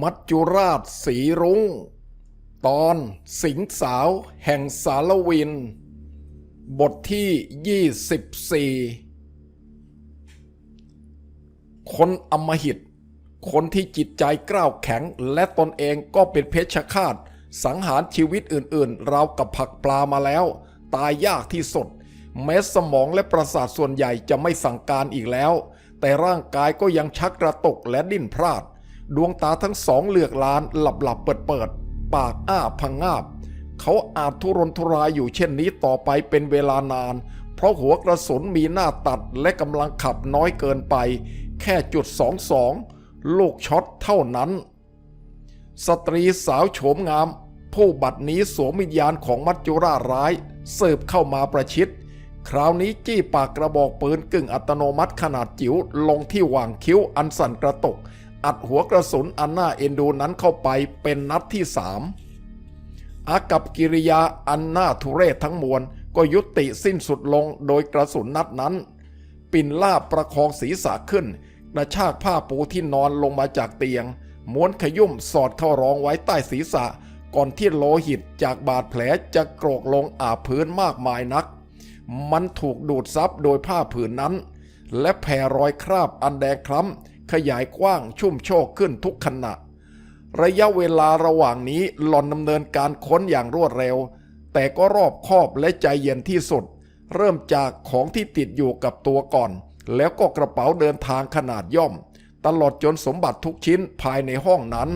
มัจจุราชสีรุง้ง ตอนสิงสาวแห่งสารวิน บทที่ 24 คนอมหิต คนที่จิตใจกล้าวแข็งและตนเองก็เป็นเพชฌฆาต สังหารชีวิตอื่นๆ ราวกับผักปลามาแล้ว ตายยากที่สุด แม้สมองและประสาทส่วนใหญ่จะไม่สั่งการอีกแล้ว แต่ร่างกายก็ยังชักกระตกและดิ้นพลาด ดวงตาทั้งสองเหลือกลานหลับหลับเปิดเปิดๆปากอ้าพังงาบ เขาอาจทุรนทุรายอยู่เช่นนี้ต่อไปเป็นเวลานาน เพราะหัวกระสุนมีหน้าตัดและกำลังขับน้อยเกินไป แค่จุดสองสองลูกช็อตเท่านั้น สตรีสาวโฉมงาม ผู้บัดนี้สวมวิญญาณของมัจจุราชร้ายเสืบเข้ามาประชิดคราวนี้จี้ปากกระบอกปืนกึ่งอัตโนมัติขนาดจิ๋วลงที่หว่างคิ้วอันสั่นกระตก อัดหัวกระสุนอันน่าเอ็นดูนั้นเข้าไปเป็นนัดที่สามอากับกิริยาอันน่าทุเรศทั้งมวลก็ยุติสิ้นสุดลงโดยกระสุนนัดนั้น ปิ่นล่าบประคองศีรษะขึ้นกระชากผ้าปูที่นอนลงมาจากเตียง ม้วนขยุ่มสอดเข้ารองไว้ใต้ศีรษะ ก่อนที่โลหิตจากบาดแผลจะโกรกลงอาบพื้นมากมายนัก มันถูกดูดซับโดยผ้าผืนนั้น และแผ่รอยคราบอันแดงคล้ำ ขยายกว้างชุ่มโชกขึ้นทุกขณะ ระยะเวลาระหว่างนี้หล่อนดำเนินการค้นอย่างรวดเร็ว แต่ก็รอบคอบและใจเย็นที่สุด เริ่มจากของที่ติดอยู่กับตัวก่อน แล้วก็กระเป๋าเดินทางขนาดย่อม ตลอดจนสมบัติทุกชิ้นภายในห้องนั้น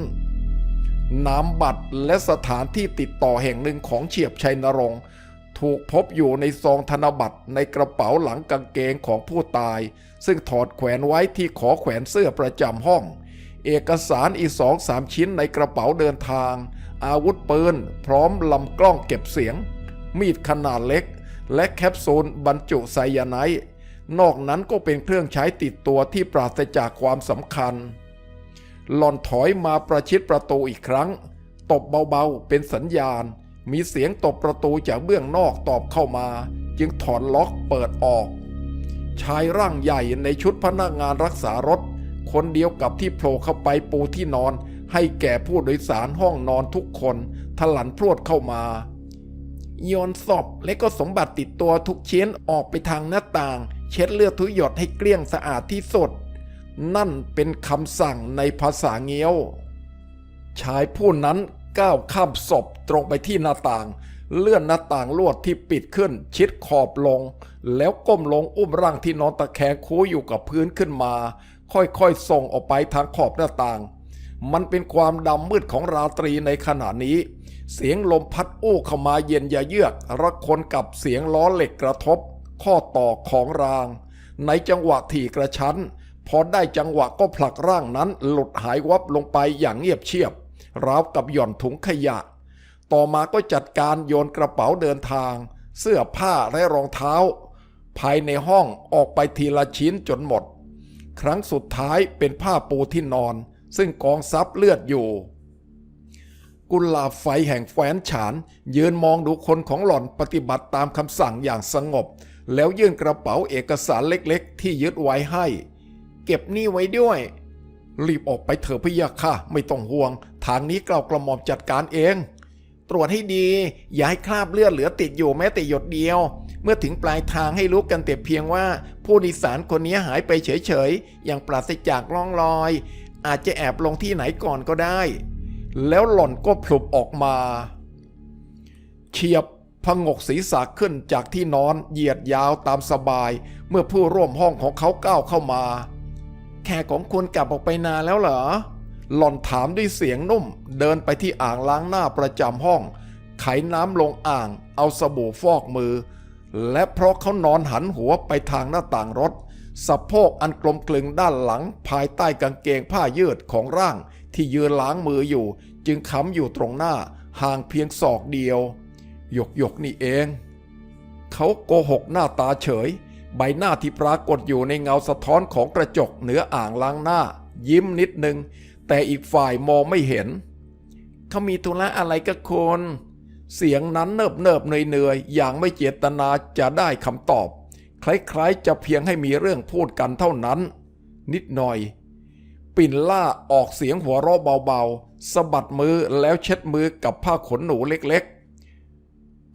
นามบัตรและสถานที่ติดต่อแห่งหนึ่งของเฉียบชัยนรงค์ ถูกพบอยู่ในซองธนบัตรในกระเป๋าหลังกางเกงของผู้ตาย ซึ่งถอดแขวนไว้ที่ขอแขวนเสื้อประจำห้อง เอกสารอีกสองสามชิ้นในกระเป๋าเดินทาง อาวุธปืนพร้อมลำกล้องเก็บเสียง มีดขนาดเล็ก และแคปซูลบรรจุไซยาไนด์นอกนั้นก็เป็นเครื่องใช้ติดตัวที่ปราศจากความสำคัญ หล่อนถอยมาประชิดประตูอีกครั้ง ตบเบาๆเป็นสัญญาณ มีเสียงตบประตูจากเบื้องนอกตอบเข้ามา จึงถอนล็อกเปิดออก ชายร่างใหญ่ในชุดพนักงานรักษารถ คนเดียวกับที่โผล่เข้าไปปูที่นอน ให้แก่ผู้โดยสารห้องนอนทุกคนทลันพรวดเข้ามาโยนศพและก็สมบัติติดตัวทุกชิ้นออกไปทางหน้าต่าง เช็ดเลือดทุกหยดให้เกลี้ยงสะอาดที่สุด นั่นเป็นคำสั่งในภาษาเงี้ยว ชายผู้นั้น ก้าวข้ามศพตรงไปที่หน้าต่าง เลื่อนหน้าต่างลวดที่ปิดขึ้น ชิดขอบลง แล้วก้มลงอุ้มร่างที่นอนตะแคงคูอยู่กับพื้นขึ้นมา ค่อยๆส่งออกไปทางขอบหน้าต่าง มันเป็นความดำมืดของราตรีในขณะนี้ เสียงลมพัดอู้เข้ามาเย็นยาเยือกระคนกับเสียงล้อเหล็กกระทบ ข้อต่อของราง ในจังหวะถี่กระชั้นพอได้จังหวะก็ผลักร่างนั้นหลุดหายวับลงไปอย่างเงียบเชียบ ราวกับหย่อนถุงขยะ ต่อมาก็จัดการโยนกระเป๋าเดินทาง เสื้อผ้าและรองเท้า ภายในห้องออกไปทีละชิ้นจนหมด ครั้งสุดท้ายเป็นผ้าปูที่นอน ซึ่งกองซับเลือดอยู่ กุหลาบไฟแห่งแฟนฉาน ยืนมองดูคนของหล่อนปฏิบัติตามคำสั่งอย่างสงบ แล้วยื่นกระเป๋าเอกสารเล็กๆ ที่ยึดไว้ให้ เก็บนี่ไว้ด้วย รีบออกไปเถอะพี่ยาค่ะ ไม่ต้องห่วง ทางนี้เกล่าวกระหม่อมจัดการเอง ตรวจให้ดี อย่าให้คราบเลือดเหลือติดอยู่แม้แต่หยดเดียว เมื่อถึงปลายทางให้รู้กันแต่เพียงว่า ผู้โดยสารคนนี้หายไปเฉยๆ อย่างปราศจากร่องรอย อาจจะแอบลงที่ไหนก่อนก็ได้ แล้วหล่อนก็พลุบออกมาเฉียบพงกศีรษะขึ้นจากที่นอนเหยียดยาวตามสบาย เมื่อผู้ร่วมห้องของเขาก้าวเข้ามา แขกของคุณกลับออกไปนานแล้วเหรอ หล่อนถามด้วยเสียงนุ่ม เดินไปที่อ่างล้างหน้าประจำห้อง ไขน้ำลงอ่าง เอาสบู่ฟอกมือ และเพราะเขานอนหันหัวไปทางหน้าต่างรถ สะโพกอันกลมกลึงด้านหลัง ภายใต้กางเกงผ้ายืดของร่าง ที่ยืนล้างมืออยู่ จึงค้ำอยู่ตรงหน้า ห่างเพียงศอกเดียว หยกหยกนี่เอง เขาโกหกหน้าตาเฉย ใบหน้าที่ปรากฏอยู่ในเงาสะท้อนของกระจกเหนืออ่างล้างหน้า ยิ้มนิดนึง แต่อีกฝ่ายมองไม่เห็น เขามีธุระอะไรกับคน เสียงนั้นเนิบเนิบๆเหนื่อยๆอย่างไม่เจตนาจะได้คำตอบ คล้ายๆจะเพียงให้มีเรื่องพูดกันเท่านั้น นิดหน่อย ปิ่นล่าออกเสียงหัวเราะเบาๆสะบัดมือแล้วเช็ดมือกับผ้าขนหนูเล็กๆ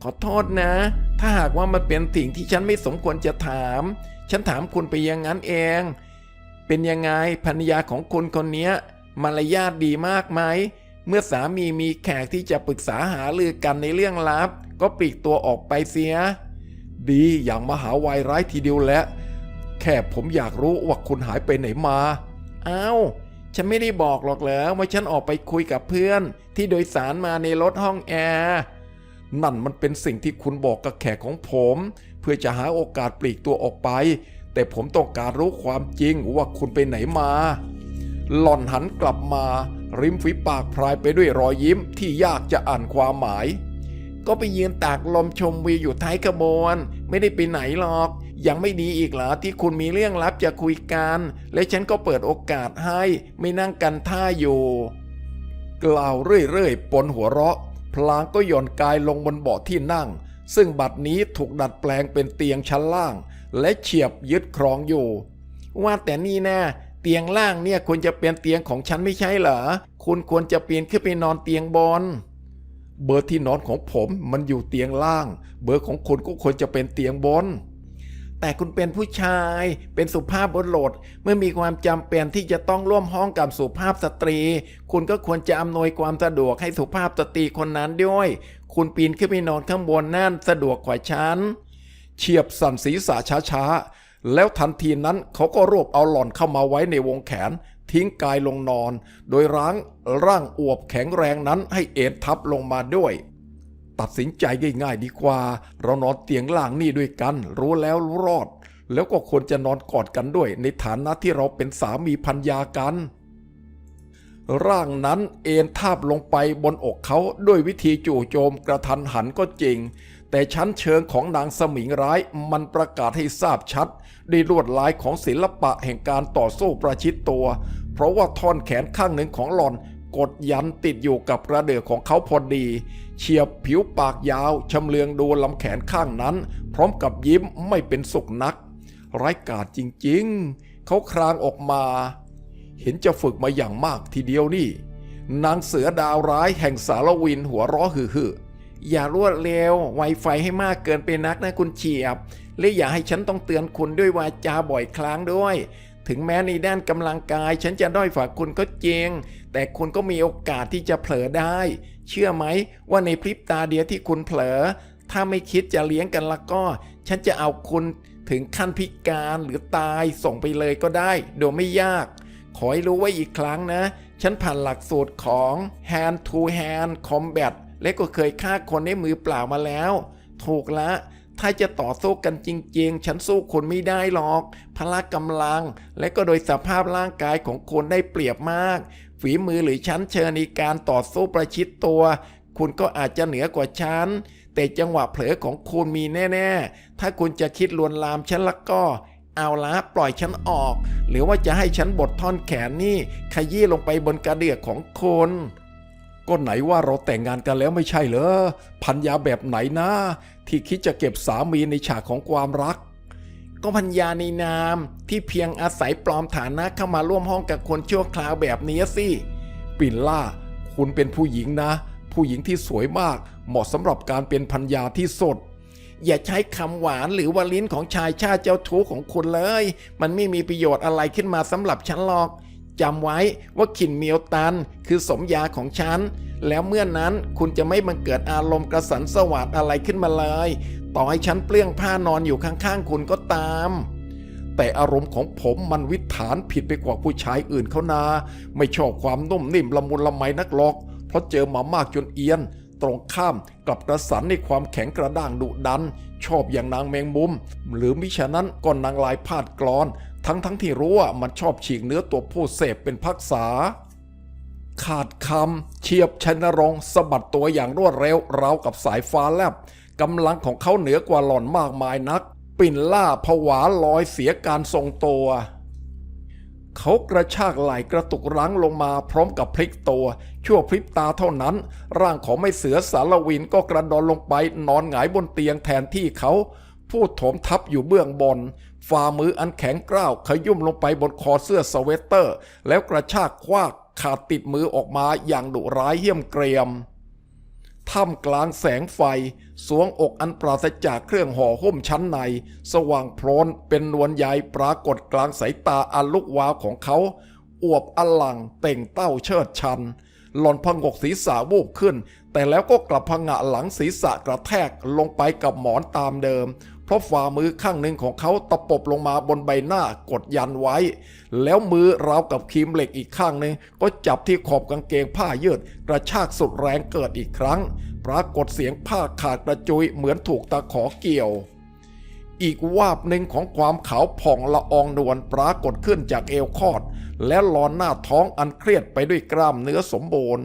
ขอโทษนะ ถ้าหากว่ามันเป็นสิ่งที่ฉันไม่สมควรจะถาม ฉันถามคุณไปอย่างนั้นเอง เป็นยังไงภรรยาของคุณคนนี้มารยาทดีมากไหม เมื่อสามีมีแขกที่จะปรึกษาหารือกันในเรื่องลับ ก็ปลีกตัวออกไปเสีย ดีอย่างมหาวายร้ายทีเดียวแหละ แค่ผมอยากรู้ว่าคุณหายไปไหนมา อ้าว ฉันไม่ได้บอกหรอกเหรอว่าฉันออกไปคุยกับเพื่อนที่โดยสารมาในรถห้องแอร์ นั่นมันเป็นสิ่งที่คุณบอกกับแขกของผม เพื่อจะหาโอกาสปลีกตัวออกไป แต่ผมต้องการรู้ความจริงว่าคุณไปไหนมา หล่อนหันกลับมา ริมฝีปากพรายไปด้วยรอยยิ้มที่ยากจะอ่านความหมาย ก็ไปยืนตากลมชมวิวอยู่ท้ายขบวน ไม่ได้ไปไหนหรอก ยังไม่ดีอีกเหรอที่คุณมีเรื่องลับจะคุยกัน และฉันก็เปิดโอกาสให้ไม่นั่งกันท่าอยู่ กล่าวเรื่อยๆปนหัวเราะ พลางก็หย่อนกายลงบนเบาะที่นั่ง ซึ่งบัดนี้ถูกดัดแปลงเป็นเตียงชั้นล่าง และเฉียบยึดครองอยู่ ว่าแต่นี่นะเตียงล่างเนี่ยควรจะเป็นเตียงของฉันไม่ใช่เหรอ คุณควรจะเปลี่ยนขึ้นไปนอนเตียงบน เบอร์ที่นอนของผมมันอยู่เตียงล่าง เบอร์ของคุณก็ควรจะเป็นเตียงบน แต่คุณเป็นผู้ชายเป็นสุภาพบุรุษเมื่อมีความจำเป็นที่จะต้องร่วมห้องกับสุภาพสตรี คุณก็ควรจะอำนวยความสะดวกให้สุภาพสตรีคนนั้นด้วย คุณปีนขึ้นไปนอนข้างบนนั่นสะดวกกว่าฉันเฉียบสั่นศีรษะช้าๆ แล้วทันทีนั้นเขาก็รวบเอาหล่อนเข้ามาไว้ในวงแขน ทิ้งกายลงนอน โดยร้างร่างอวบแข็งแรงนั้นให้เอ็นทับลงมาด้วย ตัดสินใจง่ายๆดีกว่า เรานอนเตียงล่างนี่ด้วยกัน รู้แล้วรู้รอด แล้วก็ควรจะนอนกอดกันด้วย ในฐานะที่เราเป็นสามีพันยากัน ร่างนั้นเอนทาบลงไปบนอกเขาด้วยวิธีจู่โจมกระทันหันก็จริง แต่ชั้นเชิงของนางสมิงร้ายมันประกาศให้ทราบชัดด้วยลวดลายของศิลปะแห่งการต่อสู้ประชิดตัว เพราะว่าท่อนแขนข้างหนึ่งของหลอนกดยันติดอยู่กับกระเดือกของเขาพอดี เฉียบผิวปากยาวชำเลืองดูลำแขนข้างนั้น พร้อมกับยิ้มไม่เป็นสุขนัก ไร้กาจจริงๆ เขาครางออกมา เห็นจะฝึกมาอย่างมากทีเดียวนี่ นางเสือดาวร้ายแห่งสารวินหัวร้อฮือๆอย่ารวดเร็วไวไฟให้มากเกินไปนักนะคุณเฉียบ และอย่าให้ฉันต้องเตือนคุณด้วยวาจาบ่อยครั้งด้วย ถึงแม้ในด้านกำลังกาย ฉันจะด้อยฝ่าคุณก็จริง แต่คุณก็มีโอกาสที่จะเผลอได้ เชื่อไหมว่าในพริบตาเดียวที่คุณเผลอ ถ้าไม่คิดจะเลี้ยงกันละก็ ฉันจะเอาคุณถึงขั้นพิการหรือตายส่งไปเลยก็ได้ โดยไม่ยาก ขอให้รู้ไว้อีกครั้งนะ ฉันผ่านหลักสูตรของ hand to hand combat และก็เคยฆ่าคนในมือเปล่ามาแล้ว ถูกละ ถ้าจะต่อสู้กันจริงๆ ฉันสู้คุณไม่ได้หรอก พละกำลัง และก็โดยสภาพร่างกายของคุณได้เปรียบมาก ฝีมือหรือชั้นเชิญในการต่อสู้ประชิดตัว คุณก็อาจจะเหนือกว่าฉัน แต่จังหวะเผลอของคุณมีแน่ๆ ถ้าคุณจะคิดลวนลามฉันละก็ เอาละปล่อยฉันออก หรือว่าจะให้ฉันบดท่อนแขนนี่ขยี้ลงไปบนกระเดือกของคุณ ก็ไหนว่าเราแต่งงานกันแล้วไม่ใช่เหรอพันยาแบบไหนนะ ที่คิดจะเก็บสามีในฉากของความรัก ก็พัญญาในนามที่เพียงอาศัยปลอมฐานะเข้ามาร่วมห้องกับคนชั่วคราวแบบนี้สิปิ่นล่า คุณเป็นผู้หญิงนะ ผู้หญิงที่สวยมาก เหมาะสำหรับการเป็นพัญญาที่สด อย่าใช้คำหวานหรือว่าลิ้นของชายชาติเจ้าชู้ของคุณเลย มันไม่มีประโยชน์อะไรขึ้นมาสำหรับฉันหรอก จำไว้ว่าขินเมียวตัน คือสมยาของฉัน แล้วเมื่อนั้นคุณจะไม่บังเกิดอารมณ์กระสันสวัสดอะไรขึ้นมาเลย ต่อให้ฉันเปลื้องผ้านอนอยู่ข้างๆคุณก็ตาม แต่อารมณ์ของผมมันวิถานผิดไปกว่าผู้ชายอื่นเขานา ไม่ชอบความนุ่มนิ่มละมุนละไมนักหรอก เพราะเจอมามากจนเอียน ตรงข้ามกับกระสันในความแข็งกระด้างดุดัน ชอบอย่างนางแมงมุม หรือมิฉะนั้นก็นางลายพาดกรอน ทั้งทั้งที่รู้ว่ามันชอบฉีกเนื้อตัวผู้เสพเป็นพักษา ขาดคำเฉียบชันรงสะบัดตัวอย่างรวดเร็วราวกับสายฟ้าแลบกำลังของเขาเหนือกว่าหล่อนมากมายนัก ปิ่นล่าผวาลอยเสียการทรงตัว เขากระชากไหล่กระตุกรั้งลงมาพร้อมกับพลิกตัว ชั่วพริบตาเท่านั้น ร่างของไม่เสือสารวินก็กระดอนลงไปนอนหงายบนเตียงแทนที่เขา ผู้โถมทับอยู่เบื้องบน ฝ่ามืออันแข็งกร้าวขยุ่มลงไปบนคอเสื้อสเวตเตอร์ แล้วกระชากคว้ากขาดติดมือออกมาอย่างดุร้ายเหี้ยมเกรียมท่ามกลางแสงไฟ สวงอกอันปราศจากเครื่องห่อหุ้มชั้นใน สว่างโพลนเป็นนวลใยปรากฏกลางสายตาอันลุกวาวของเขา อวบอลังเต่งเต้าเชิดชัน หล่อนพงกศีรษะวูบขึ้น แต่แล้วก็กลับพงะหลังศีรษะกระแทกลงไปกับหมอนตามเดิม เพราะฝ่ามือข้างหนึ่งของเขาตะปบลงมาบนใบหน้ากดยันไว้ แล้วมือราวกับคีมเหล็กอีกข้างหนึ่งก็จับที่ขอบกางเกงผ้ายืดกระชากสุดแรงเกิดอีกครั้ง ปรากฏเสียงผ้าขาดกระจุยเหมือนถูกตะขอเกี่ยว อีกวาบหนึ่งของความขาวผ่องละอองนวลปรากฏขึ้นจากเอวคอด และลอนหน้าท้องอันเครียดไปด้วยกล้ามเนื้อสมบูรณ์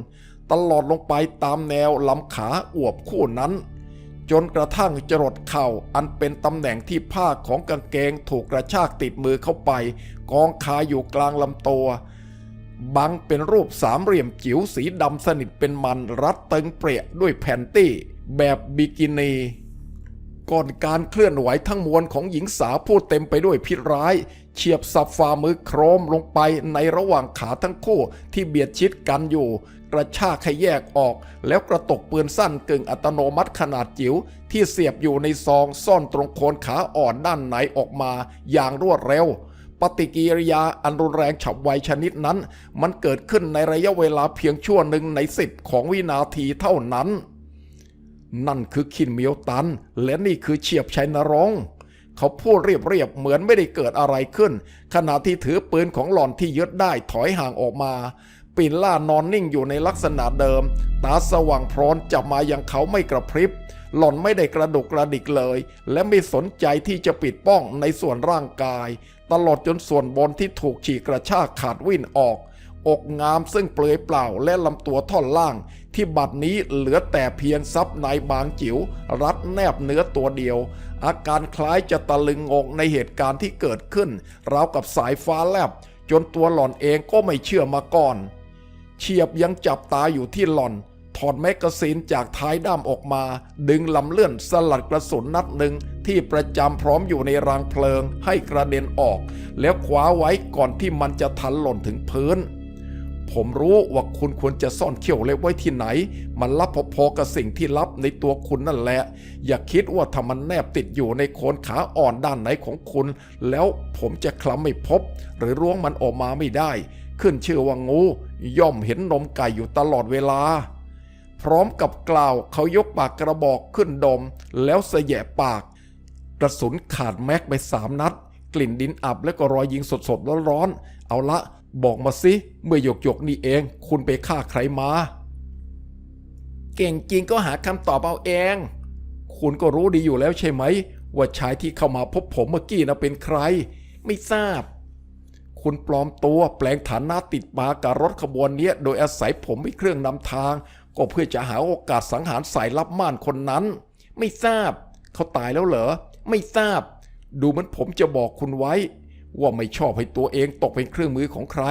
ตลอดลงไปตามแนวลำขาอวบคู่นั้น จนกระทั่งจรดเข่าอันเป็นตำแหน่งที่ผ้าของกางเกงถูกกระชากติดมือเข้าไป กองคาอยู่กลางลำตัว บังเป็นรูปสามเหลี่ยมจิ๋วสีดำสนิทเป็นมันรัดตึงเปรียด้วยแผ่นตี้ แบบบิกินีก่อนการเคลื่อนไหวทั้งมวลของหญิงสาวผู้เต็มไปด้วยพิษร้าย เฉียบสับฝ่ามือโครมลงไปในระหว่างขาทั้งคู่ที่เบียดชิดกันอยู่ กระชากให้แยกออก แล้วกระตกปืนสั้นกึ่งอัตโนมัติขนาดจิ๋วที่เสียบอยู่ในซองซ่อนตรงโคนขาอ่อนด้านในออกมาอย่างรวดเร็ว ปฏิกิริยาอันรุนแรงฉับไวชนิดนั้น มันเกิดขึ้นในระยะเวลาเพียงชั่วหนึ่งในสิบของวินาทีเท่านั้น นั่นคือคินเมียวตัน และนี่คือเฉียบชัยนรงค์เขาพูดเรียบๆ เหมือนไม่ได้เกิดอะไรขึ้น ขณะที่ถือปืนของหล่อนที่ยึดได้ถอยห่างออกมา ปิ่นล่านอนนิ่งอยู่ในลักษณะเดิม ตาสว่างพรอนจับมายังเขาไม่กระพริบ หล่อนไม่ได้กระดุกกระดิกเลย และไม่สนใจที่จะปิดป้องในส่วนร่างกาย ตลอดจนส่วนบนที่ถูกฉีกกระชากขาดวิ่นออก อกงามซึ่งเปลือยเปล่าและลำตัวท่อนล่าง ที่บัดนี้เหลือแต่เพียงซับในบางจิ๋วรัดแนบเนื้อตัวเดียว อาการคล้ายจะตะลึงงงในเหตุการณ์ที่เกิดขึ้นราวกับสายฟ้าแลบ จนตัวหล่อนเองก็ไม่เชื่อมาก่อน เฉียบยังจับตาอยู่ที่หล่อน ถอดแมกกาซีนจากท้ายด้ามออกมา ดึงลำเลื่อนสลัดกระสุนนัดหนึ่งที่ประจำพร้อมอยู่ในรางเพลิงให้กระเด็นออก แล้วคว้าไว้ก่อนที่มันจะทันหล่นถึงพื้น ผมรู้ว่าคุณควรจะซ่อนเขี้ยวเล็บไว้ที่ไหน มันลับพอๆกับสิ่งที่ลับในตัวคุณนั่นแหละ อย่าคิดว่าถ้ามันแนบติดอยู่ในโคนขาอ่อนด้านไหนของคุณ แล้วผมจะคลำไม่พบ หรือร่วงมันออกมาไม่ได้ ขึ้นชื่อว่างู ย่อมเห็นนมไก่อยู่ตลอดเวลา พร้อมกับกล่าวเขายกปากกระบอกขึ้นดม แล้วเสยะปาก กระสุนขาดแม็กไปสามนัด กลิ่นดินอับและก็รอยยิงสดๆร้อนๆเอาละ บอกมาสิ เมื่อหยกหยกๆนี่เอง คุณไปฆ่าใครมา เก่งจริงก็หาคำตอบเอาเอง คุณก็รู้ดีอยู่แล้วใช่ไหม ว่าชายที่เข้ามาพบผมเมื่อกี้นะเป็นใคร ไม่ทราบ คุณปลอมตัวแปลงฐานะติดมากับรถขบวนนี้โดยอาศัยผมเป็นเครื่องนำทาง ก็เพื่อจะหาโอกาสสังหารสายลับม่านคนนั้น ไม่ทราบ เขาตายแล้วเหรอ ไม่ทราบ ดูเหมือนผมจะบอกคุณไว้ ว่าไม่ชอบให้ตัวเองตกเป็นเครื่องมือของใคร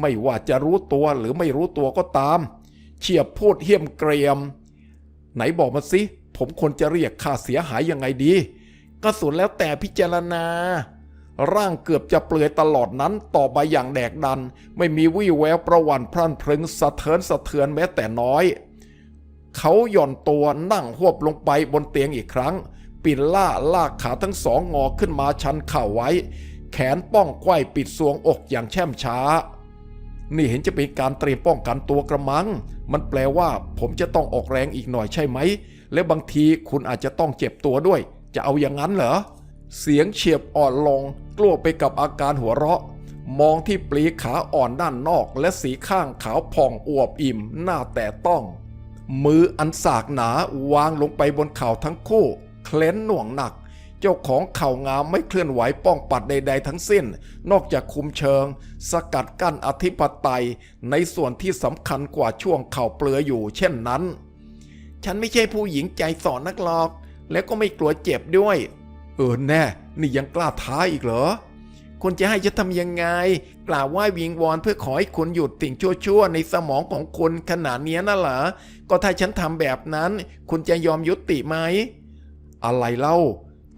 ไม่ว่าจะรู้ตัวหรือไม่รู้ตัวก็ตาม เฉียบพูดเหี้ยมเกรียม ไหนบอกมาสิผมควรจะเรียกค่าเสียหายยังไงดี ก็สุดแล้วแต่พิจารณา ร่างเกือบจะเปลือยตลอดนั้นต่อไปอย่างแดกดัน ไม่มีวี่แววประวันพรั่นพรึงสะเทินสะเทือนแม้แต่น้อย เขาหย่อนตัวนั่งหวบลงไปบนเตียงอีกครั้ง ปิ่นล่าลากขาทั้งสองงอขึ้นมาชันเข่าไว้ แขนป้องไขว้ปิดสวงอกอย่างแช่มช้า นี่เห็นจะเป็นการเตรียมป้องกันตัวกระมัง มันแปลว่าผมจะต้องออกแรงอีกหน่อยใช่ไหม และบางทีคุณอาจจะต้องเจ็บตัวด้วย จะเอาอย่างนั้นเหรอเสียงเฉียบอ่อนลง กลัวไปกับอาการหัวเราะ มองที่ปลีขาอ่อนด้านนอกและสีข้างขาวผ่องอวบอิ่มหน้าแต่ต้อง มืออันสากหนาวางลงไปบนเข่าทั้งคู่ เคล้นหน่วงหนัก เจ้าของเข่างามไม่เคลื่อนไหวป้องปัดใดๆทั้งสิ้น นอกจากคุมเชิง สกัดกั้นอธิปไตยในส่วนที่สำคัญกว่าช่วงเข่าเปลือยอยู่ เช่นนั้น ฉันไม่ใช่ผู้หญิงใจสอนนักหรอก แล้วก็ไม่กลัวเจ็บด้วย เออแน่ นี่ยังกล้าท้าอีกเหรอคุณจะให้ฉันทำยังไง กล่าวว่าวิงวอนเพื่อขอให้คุณหยุดสิ่งชั่วๆ ในสมองของคุณขนาดนี้น่ะเหรอ ก็ถ้าฉันทำแบบนั้น คุณจะยอมยุติไหม อะไรเล่า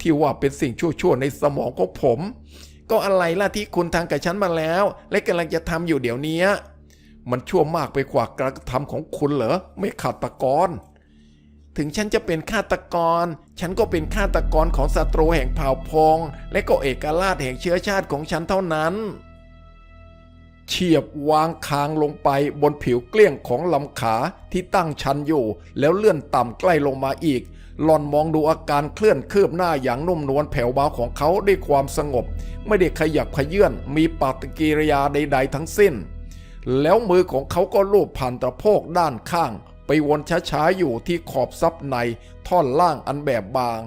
ที่ว่าเป็นสิ่งชั่วๆ ในสมองของผม ก็อะไรล่ะที่คุณทำกับฉันมาแล้ว และกำลังจะทำอยู่เดี๋ยวนี้ มันชั่วมากไปกว่าการกระทำของคุณเหรอ ไม่ขาตกร ถึงฉันจะเป็นฆาตกร ฉันก็เป็นฆาตกรของศัตรูแห่งเผ่าพง และก็เอกราชแห่งเชื้อชาติของฉันเท่านั้น เฉียบวางคางลงไปบนผิวเกลี้ยงของลำขาที่ตั้งชันอยู่ แล้วเลื่อนต่ำใกล้ลงมาอีก หลอนมองดูอาการเคลื่อนคืบหน้าอย่างนุ่มนวลแผ่วเบาของเขาด้วยความสงบ ไม่ได้ขยับขยื่นมีปฏิกิริยาใด ๆ ทั้งสิ้นแล้วมือของเขาก็ลูบผ่านตะโพกด้านข้าง ไปวนช้าๆอยู่ที่ขอบซับในท่อนล่างอันแบบบาง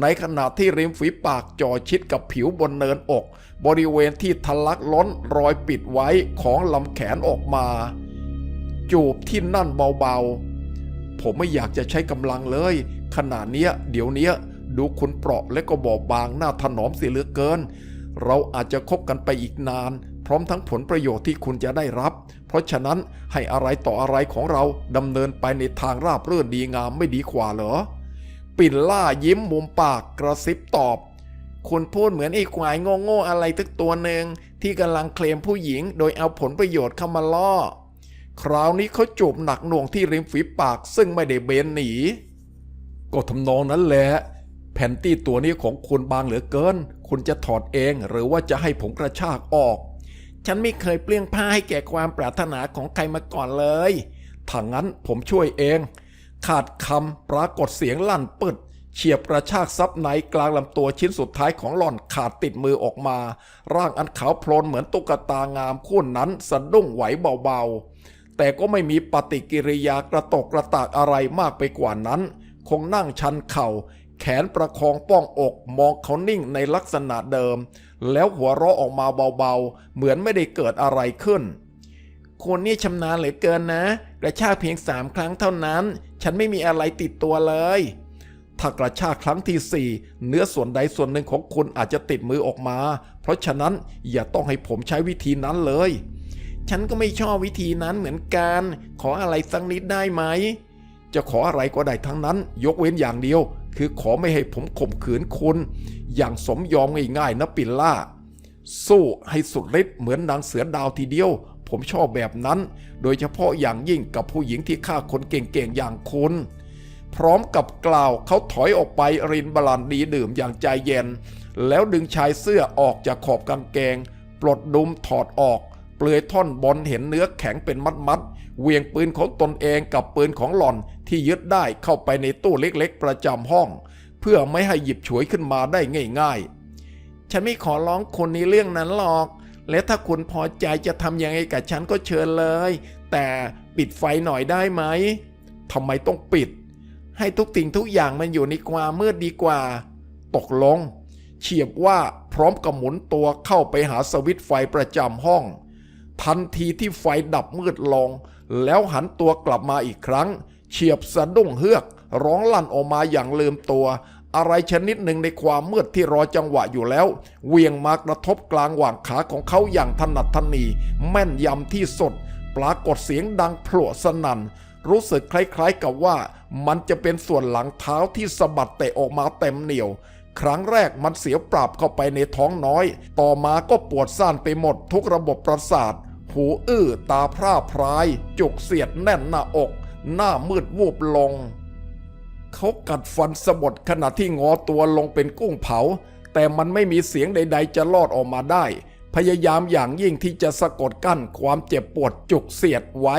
ในขณะที่ริมฝีปากจ่อชิดกับผิวบนเนินอก บริเวณที่ทะลักล้นรอยปิดไว้ของลำแขนออกมา จูบที่นั่นเบาๆ ผมไม่อยากจะใช้กำลังเลยขณะเนี้ย เดี๋ยวเนี้ย ดูคุณเปราะและก็บอบบางหน้าถนอมเสียเหลือเกิน เราอาจจะคบกันไปอีกนาน พร้อมทั้งผลประโยชน์ที่คุณจะได้รับ เพราะฉะนั้นให้อะไรต่ออะไรของเราดำเนินไปในทางราบรื่นดีงามไม่ดีกว่าเหรอ ปิ่นล่ายิ้มมุมปากกระซิบตอบ คุณพูดเหมือนไอ้ควายโง่ๆอะไรตึกตัวหนึ่งที่กำลังเคลมผู้หญิง โดยเอาผลประโยชน์เข้ามาล่อ คราวนี้เขาจูบหนักหน่วงที่ริมฝีปากซึ่งไม่ได้เบนหนี ก็ทำนองนั้นแหละแผ่นตี้ตัวนี้ของคุณบางเหลือเกิน คุณจะถอดเองหรือว่าจะให้ผมกระชากออก ฉันไม่เคยเปลี่ยงผ้าให้แก่ความปรารถนาของใครมาก่อนเลยถ้างั้นผมช่วยเอง ขาดคำปรากฏเสียงลั่นปึดเฉียบกระชากซับในกลางลำตัวชิ้นสุดท้ายของหล่อนขาดติดมือออกมา ร่างอันขาวโพลนเหมือนตุ๊กตางามคู่นั้นสะดุ้งไหวเบาๆ แต่ก็ไม่มีปฏิกิริยากระตกกระตากอะไรมากไปกว่านั้น คงนั่งชันเข่า แขนประคองป้องอกมองเขานิ่งในลักษณะเดิม แล้วหัวเราะออกมาเบาๆ เหมือนไม่ได้เกิดอะไรขึ้นคุณนี่ชำนาญเหลือเกินนะ กระชากเพียงสามครั้งเท่านั้น ฉันไม่มีอะไรติดตัวเลย ถ้ากระชากครั้งที่สี่เนื้อส่วนใดส่วนหนึ่งของคุณอาจจะติดมือออกมา เพราะฉะนั้นอย่าต้องให้ผมใช้วิธีนั้นเลย ฉันก็ไม่ชอบวิธีนั้นเหมือนกัน ขออะไรสักนิดได้ไหม จะขออะไรก็ได้ทั้งนั้น ยกเว้นอย่างเดียว คือขอไม่ให้ผมข่มขืนคุณ อย่างสมยอมง่ายๆนะปิลล่า สู้ให้สุดฤทธิ์เหมือนนางเสือดาวทีเดียว ผมชอบแบบนั้น โดยเฉพาะอย่างยิ่งกับผู้หญิงที่ฆ่าคนเก่งๆอย่างคุณพร้อมกับกล่าวเขาถอยออกไปรินบาลันดีดื่มอย่างใจเย็น แล้วดึงชายเสื้อออกจากขอบกางเกง ปลดดุมถอดออก เปลือยท่อนบอลเห็นเนื้อแข็งเป็นมัดๆเวียงปืนของตนเองกับปืนของหล่อนที่ยึดได้เข้าไปในตู้เล็กๆ ประจำห้อง พื่อไม่ให้หยิบฉวยขึ้นมาได้ง่ายๆ ฉันไม่ขอร้องคุณในเรื่องนั้นหรอก และถ้าคุณพอใจจะทำยังไงกับฉันก็เชิญเลย แต่ปิดไฟหน่อยได้ไหมทำไมต้องปิด ให้ทุกสิ่งทุกอย่างมันอยู่ในความมืดดีกว่า ตกลง เฉียบว่าพร้อมกับหมุนตัวเข้าไปหาสวิตช์ไฟประจำห้อง ทันทีที่ไฟดับมืดลง แล้วหันตัวกลับมาอีกครั้ง เฉียบสะดุ้งเฮือก ร้องลั่นออกมาอย่างลืมตัว อะไรชนิดหนึ่งในความมืดที่รอจังหวะอยู่แล้ว เวียงมากระทบกลางหว่างขาของเขาอย่างถนัดถนี แม่นยำที่สด ปรากฏเสียงดังโผล่สนั่น รู้สึกคล้ายๆกับว่า มันจะเป็นส่วนหลังเท้าที่สะบัดเตะออกมาเต็มเหนียว ครั้งแรกมันเสียวปราบเข้าไปในท้องน้อย ต่อมาก็ปวดซ่านไปหมดทุกระบบประสาท หูอื้อตาพร่าพราย จุกเสียดแน่นหน้าอก หน้ามืดวูบลง เขากัดฟันสะบดขณะที่งอตัวลงเป็นกุ้งเผา แต่มันไม่มีเสียงใด ๆ จะลอดออกมาได้ พยายามอย่างยิ่งที่จะสะกดกั้นความเจ็บปวดจุกเสียดไว้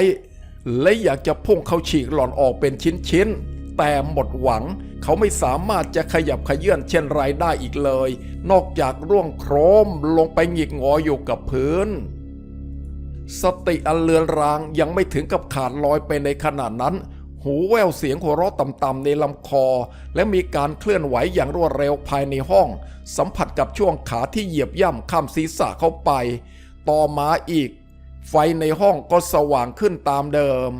และอยากจะพุ่งเข้าฉีกหล่อนออกเป็นชิ้นๆแต่หมดหวังเขาไม่สามารถจะขยับขยื่นเช่นไรได้อีกเลย นอกจากร่วงโครมลงไปหงิกงออยู่กับพื้น สติอันเลือนรางยังไม่ถึงกับขาดลอยไปในขณะนั้น หูแววเสียงหัวเราะต่ำๆในลำคอ และมีการเคลื่อนไหวอย่างรวดเร็วภายในห้อง สัมผัสกับช่วงขาที่เหยียบย่ำข้ามศีรษะเข้าไป ต่อมาอีก ไฟในห้องก็สว่างขึ้นตามเดิม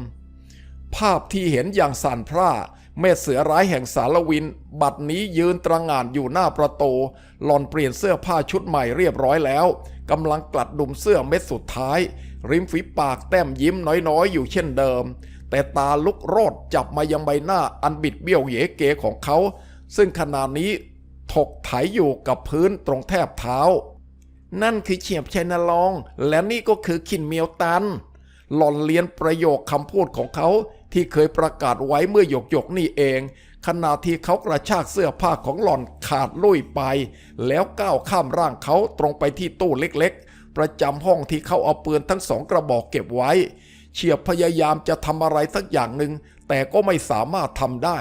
ภาพที่เห็นอย่างสั่นพร่าแม่เสือร้ายแห่งสารวิน บัดนี้ยืนตระง่านอยู่หน้าประตู หล่อนเปลี่ยนเสื้อผ้าชุดใหม่เรียบร้อยแล้วกำลังกลัดดุมเสื้อเม็ดสุดท้าย ริมฝีปากแต้มยิ้มน้อยๆ อยู่เช่นเดิม แต่ตาลุกโรดจับมายังใบหน้าอันบิดเบี้ยวเหยเกของเขา ซึ่งขณะนี้ถกไถอยู่กับพื้นตรงแทบเท้า นั่นคือเฉียบชัยนรงและนี่ก็คือขินเมียวตัน หล่อนเลียนประโยคคำพูดของเขาที่เคยประกาศไว้เมื่อหยกหยกนี่เอง ขณะที่เขากระชากเสื้อผ้าของหล่อนขาดลุยไป แล้วก้าวข้ามร่างเขาตรงไปที่ตู้เล็กๆ ประจำห้องที่เขาเอาปืนทั้งสองกระบอกเก็บไว้ เฉียบพยายามจะทำอะไรสักอย่างหนึ่งแต่ก็ไม่สามารถทำได้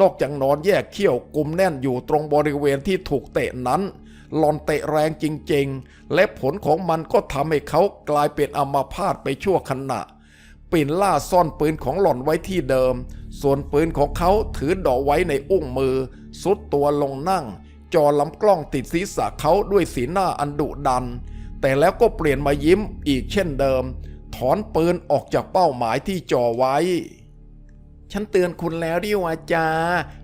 นอกจากนอนแยกเขี้ยวกลุมแน่นอยู่ตรงบริเวณที่ถูกเตะนั้นหลอนเตะแรงจริงๆ และผลของมันก็ทำให้เขากลายเป็นอัมาพาตไปชั่วขณะ ปิ่นล่าซ่อนปืนของหล่อนไว้ที่เดิม ส่วนปืนของเขาถือดอกไว้ในอุ้งมือ สุดตัวลงนั่ง จอลำกล้องติดศีรษะเขาด้วยสีหน้าอันดุดัน แต่แล้วก็เปลี่ยนมายิ้มอีกเช่นเดิม อนปืนออกจากเป้าหมายที่จ่อไว้ ฉันเตือนคุณแล้วดิวาจา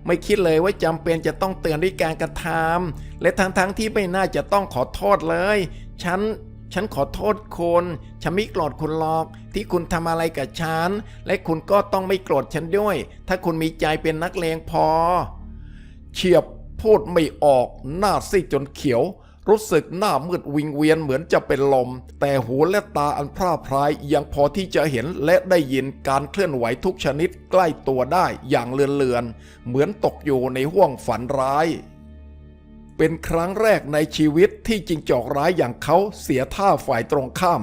ไม่คิดเลยว่าจำเป็นจะต้องเตือนด้วยการกระทำและทั้งๆทที่ไม่น่าจะต้องขอโทษเลย ฉัน ฉันขอโทษคุณ ฉันไม่โกรธคุณหรอก ที่คุณทำอะไรกับฉัน และคุณก็ต้องไม่โกรธฉันด้วย ถ้าคุณมีใจเป็นนักเลงพอ เฉียบพูดไม่ออกหน้าซีดจนเขียว รู้สึกหน้ามืดวิงเวียนเหมือนจะเป็นลม แต่หูและตาอันพร่าพรายยังพอที่จะเห็นและได้ยินการเคลื่อนไหวทุกชนิดใกล้ตัวได้อย่างเลือนๆ เหมือนตกอยู่ในห้วงฝันร้ายเป็นครั้งแรกในชีวิตที่จิงจอกร้ายอย่างเขาเสียท่าฝ่ายตรงข้าม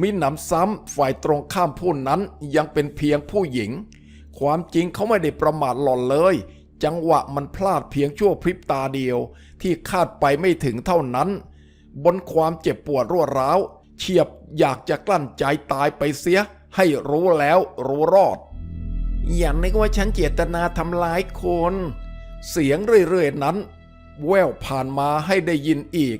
มิหนำซ้ำฝ่ายตรงข้ามผู้นั้นยังเป็นเพียงผู้หญิง ความจริงเขาไม่ได้ประมาทหล่อนเลย จังหวะมันพลาดเพียงชั่วพริบตาเดียว ที่คาดไปไม่ถึงเท่านั้น บนความเจ็บปวดรั่วร้าวเฉียบอยากจะกลั้นใจตายไปเสีย ให้รู้แล้วรู้รอด อย่านึกว่าฉันเจตนาทำร้ายคน เสียงเรื่อยๆนั้น แววผ่านมาให้ได้ยินอีก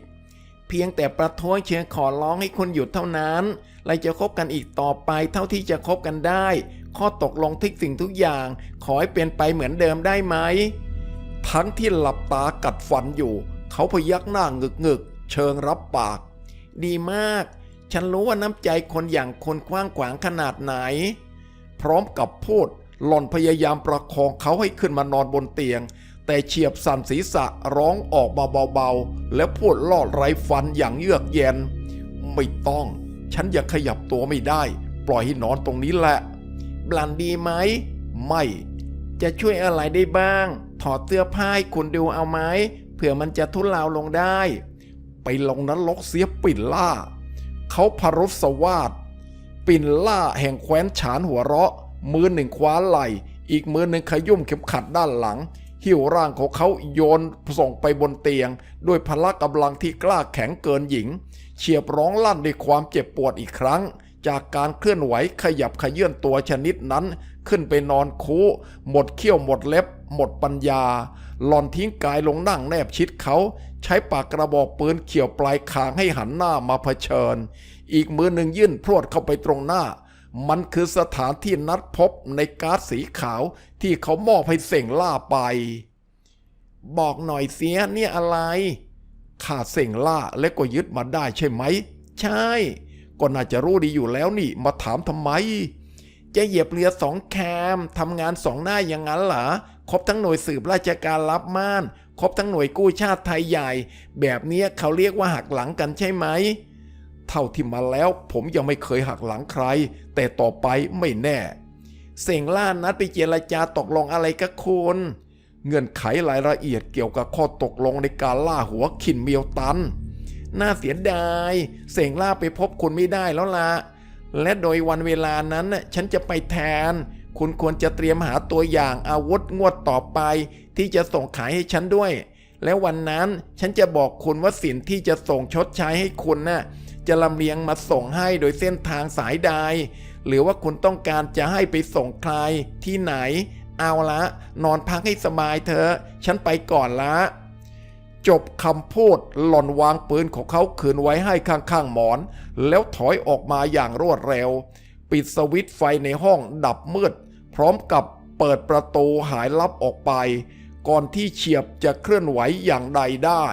เพียงแต่ประท้วงเชียงขอร้องให้คุณหยุดเท่านั้นเราจะคบกันอีกต่อไปเท่าที่จะคบกันได้ ข้อตกลงทุกสิ่งทุกอย่าง ขอให้เป็นไปเหมือนเดิมได้ไหม ทั้งที่หลับตากัดฟันอยู่ เขาพยักหน้างึกงึกๆเชิงรับปาก ดีมาก ฉันรู้ว่าน้ำใจคนอย่างคนกว้างขวางขนาดไหน พร้อมกับพูดหล่อนพยายามประคองเขาให้ขึ้นมานอนบนเตียง แต่เฉียบสั่นศีรษะร้องออกมาเบาๆ และพูดลอดไรฟันอย่างเยือกเย็น ไม่ต้อง ฉันยังขยับตัวไม่ได้ ปล่อยให้นอนตรงนี้แหละบลันดีไหม ไม่ จะช่วยอะไรได้บ้าง ถอดเสื้อผ้าให้คุณดูเอาไหมเผื่อมันจะทุเลาลงได้ ไปลงนั้นลกเสียปิ่นล่า เขาพรุษวาดปิ่นล่าแห่งแคว้นฉานหัวเราะ มือหนึ่งคว้าไหลอีกมือหนึ่งขยุ่มเข็มขัดด้านหลัง หิ้วร่างของเขาโยนส่งไปบนเตียง ด้วยพละกำลังที่กล้าแข็งเกินหญิง เฉียบร้องลั่นด้วยความเจ็บปวดอีกครั้ง จากการเคลื่อนไหวขยับขยื่นตัวชนิดนั้น ขึ้นไปนอนคูหมดเขี้ยวหมดเล็บ หมดปัญญา หลอนทิ้งกายลงนั่งแนบชิดเขา ใช้ปากกระบอกปืนเขี่ยวปลายคางให้หันหน้ามาเผชิญ อีกมือหนึ่งยื่นพรวดเข้าไปตรงหน้า มันคือสถานที่นัดพบในการ์ดสีขาวที่เขามอบให้เส่งล่าไป บอกหน่อยเสียเนี่ยอะไรข้าเส่งล่าและก็ยึดมาได้ใช่ไหม ใช่ ก็น่าจะรู้ดีอยู่แล้วนี่มาถามทำไม จะเหยียบเรือสองแคมทำงานสองหน้าอย่างนั้นเหรอครบทั้งหน่วยสืบราชการรับม่าน ครบทั้งหน่วยกู้ชาติไทยใหญ่ แบบนี้เขาเรียกว่าหักหลังกันใช่ไหม เท่าที่มาแล้วผมยังไม่เคยหักหลังใคร แต่ต่อไปไม่แน่ เสียงล่านัดไปเจรจาตกลงอะไรกับคุณเงื่อนไขรายละเอียดเกี่ยวกับข้อตกลงในการล่าหัวขินเมียวตัน น่าเสียดาย เสียงล่าไปพบคุณไม่ได้แล้วล่ะ และโดยวันเวลานั้นฉันจะไปแทน คุณควรจะเตรียมหาตัวอย่างอาวุธงวดต่อไป ที่จะส่งขายให้ฉันด้วย แล้ววันนั้นฉันจะบอกคุณว่าสินที่จะส่งชดใช้ให้คุณน่ะจะลำเลียงมาส่งให้โดยเส้นทางสายใด หรือว่าคุณต้องการจะให้ไปส่งใครที่ไหน เอาละ นอนพักให้สบายเถอะ ฉันไปก่อนละ จบคำพูดหล่อนวางปืนของเขาคืนไว้ให้ข้างๆหมอน แล้วถอยออกมาอย่างรวดเร็ว ปิดสวิตไฟในห้องดับมืด พร้อมกับเปิดประตูหายลับออกไป ก่อนที่เฉียบจะเคลื่อนไหวอย่างใดได้